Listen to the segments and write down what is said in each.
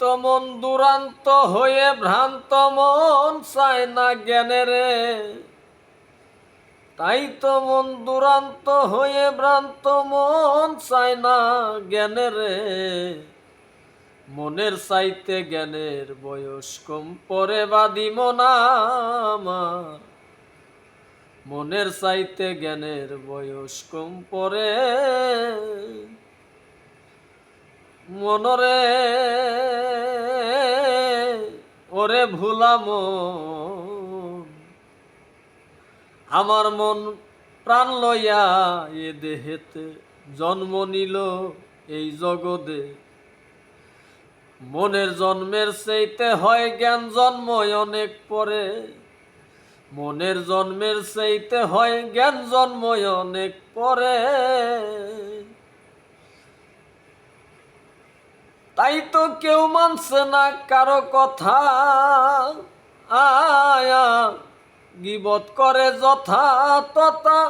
তো মন দুরান্ত হয়ে ভ্রান্ত মন চায় না জ্ঞানেরে। তাই তো মন দুরান্ত হয়ে ভ্রান্ত মন চায় না জ্ঞানেরে। মনের চাইতে জ্ঞানের বয়স কম পরে বাদি মনা আমার। মনের চাইতে জ্ঞানের বয়স কম পরে মনরে, ওরে ভুলাম আমার মন প্রাণ লইয়া এ দেহেতে জন্ম নিল এই জগদে মনের জন্মের সেইতে হয় জ্ঞান জন্ম অনেক পরে। মনের জন্মের সেইতে হয় জ্ঞান জন্ম অনেক পরে। তাই তো কেউ মানছে না কারও কথা। আয়া, গিবত করে যথা তথা।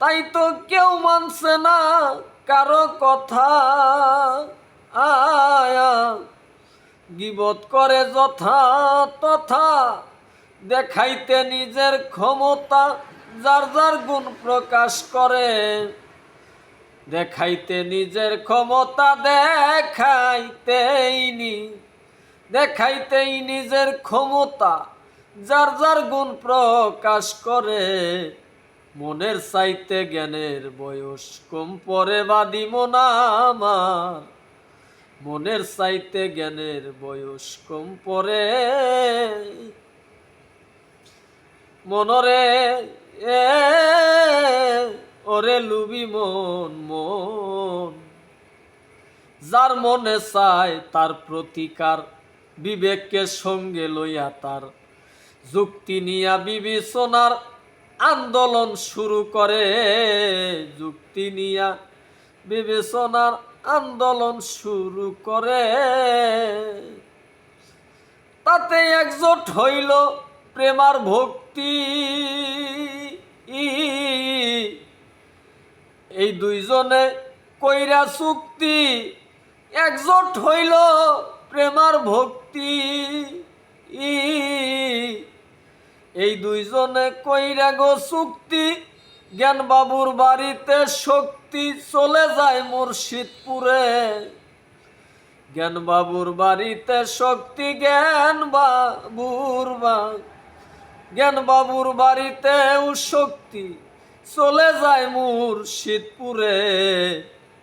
তাই তো কেউ মানছে না কারও কথা। আয়া, গিবত করে যথা তথা। দেখাইতে নিজের ক্ষমতা, যার যার গুণ প্রকাশ করে। দেখাইতে নিজের ক্ষমতা দেখাইতেই নি। দেখাইতেই নিজের ক্ষমতা, যার যার গুণ প্রকাশ করে। মনের চাইতে জ্ঞানের বয়স কম পরে বাদি আমার। মনের চাইতে জ্ঞানের বয়স কম পরে মনরে এ ওরে লুবি মন মন। যার মনে চায় তার প্রতিকার, বিবেককে সঙ্গে লইয়া তার। যুক্তি নিয়া বিবেচনার আন্দোলন শুরু করে। যুক্তি নিয়া বিবেচনার আন্দোলন শুরু করে। তাতে একজোট হইল প্রেমার ভক্তি। এই দুইজনে কইরা চুক্তি। একজোট হইল প্রেমার ভক্তি। এই দুইজনে কইরা গো চুক্তি, জ্ঞান বাবুর বাড়িতে শক্তি চলে যায় মুর্শিদপুরে। জ্ঞান বাবুর বাড়িতে শক্তি, জ্ঞান বাবুর বা জ্ঞান বাবুর বাড়িতে শক্তি। চলে যায় মুর্শিদপুরে।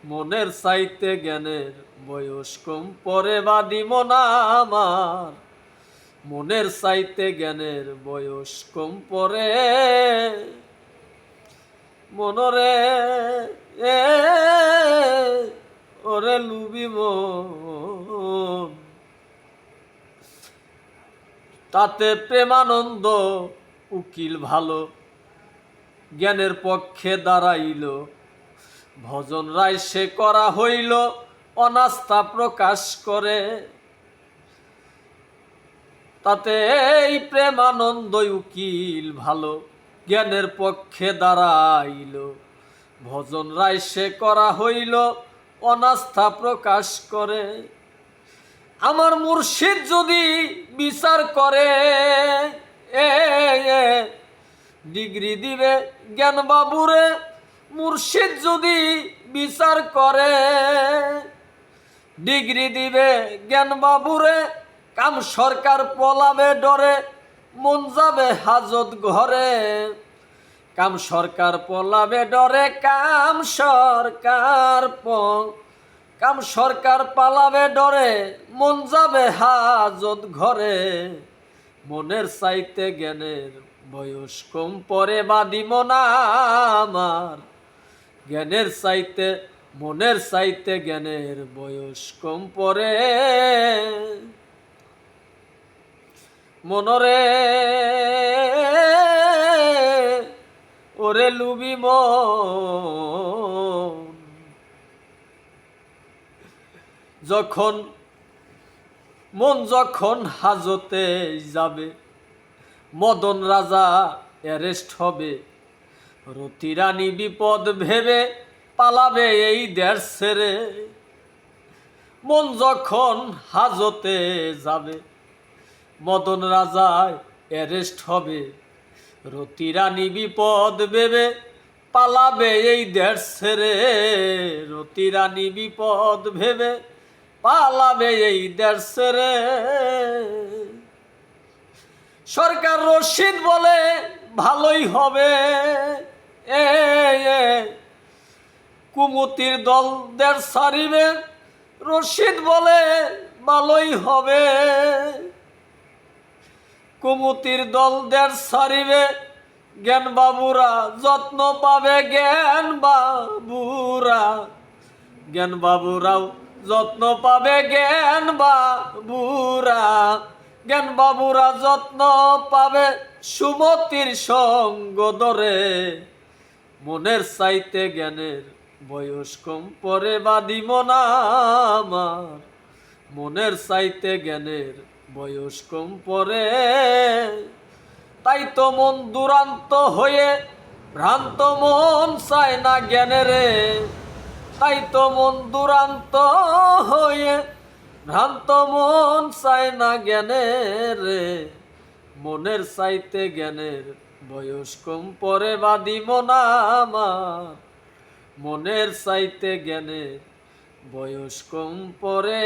মনের চাইতে জ্ঞানের বয়স কম পরে বাদি মনা আমার। মনের চাইতে জ্ঞানের বয়স কম পরে মনরে এ ওরে লুবি মন। তাতে প্রেমানন্দ উকিল ভালো জ্ঞানের পক্ষে দাঁড়াইল। ভজন রায় সে করা হইল অনাস্থা প্রকাশ করে। তাতে এই প্রেমানন্দ উকিল ভালো জ্ঞানের পক্ষে দাঁড়াইল। ভজন রায় সে করা হইল অনাস্থা প্রকাশ করে। আমার মুর্শিদ যদি বিচার করে এ এ, ডিগ্রি দিবে জ্ঞান বাবুরে, মুর্শিদ যদি বিচার করে, ডিগ্রি দিবে জ্ঞান বাবুরে, কাম সরকার পলাবে ডরে, মন যাবে হাজত ঘরে। কাম সরকার পলাবে ডরে, কাম সরকার কাম সরকার পালাবে ডরে, মন যাবে হাজত ঘরে। মনের চাইতে জ্ঞানের বয়স কম পরে বাদি মনা আমার। জ্ঞানের চাইতে, মনের চাইতে জ্ঞানের বয়স কম পরে। মনরে ওরে লুবি যখন, মন যখন হাজতে যাবে মদন রাজা অ্যারেস্ট হবে। রতি রানী বিপদ ভেবে পালাবে এই দেশ ছেড়ে। মন যখন হাজতে যাবে, মদন রাজায় অ্যারেস্ট হবে। রতি রানী বিপদ ভেবে পালাবে এই দেশ ছেড়ে। রতি রানী বিপদ ভেবে পালাবে এই দেশ ছেড়ে। সরকার রশিদ বলে, ভালোই হবে। এ কুমতির দল দের সারিবে, রশিদ বলে, ভালোই হবে। কুমতির দল দের সারিবে জ্ঞান বাবুরা যত্ন পাবে জ্ঞান বাবুরা জ্ঞান বাবুরাও যত্ন পাবে জ্ঞান বাবুরা জ্ঞান বাবুরা যত্ন পাবে সুমতির সঙ্গ ধরে। মনের চাইতে জ্ঞানের বয়স কম পরে বাদিম না আমার। মনের চাইতে জ্ঞানের বয়স কম পরে তাই তো মন দুরান্ত হয়ে, ভ্রান্ত মন চায় না জ্ঞানেরে। তাই তো মন দুরান্ত হয়ে ভ্রান্ত মন চাই না জ্ঞানের, মনের চাইতে জ্ঞানের বয়স কম পরে বাদি না আমার। মনের চাইতে জ্ঞানের বয়স কম পরে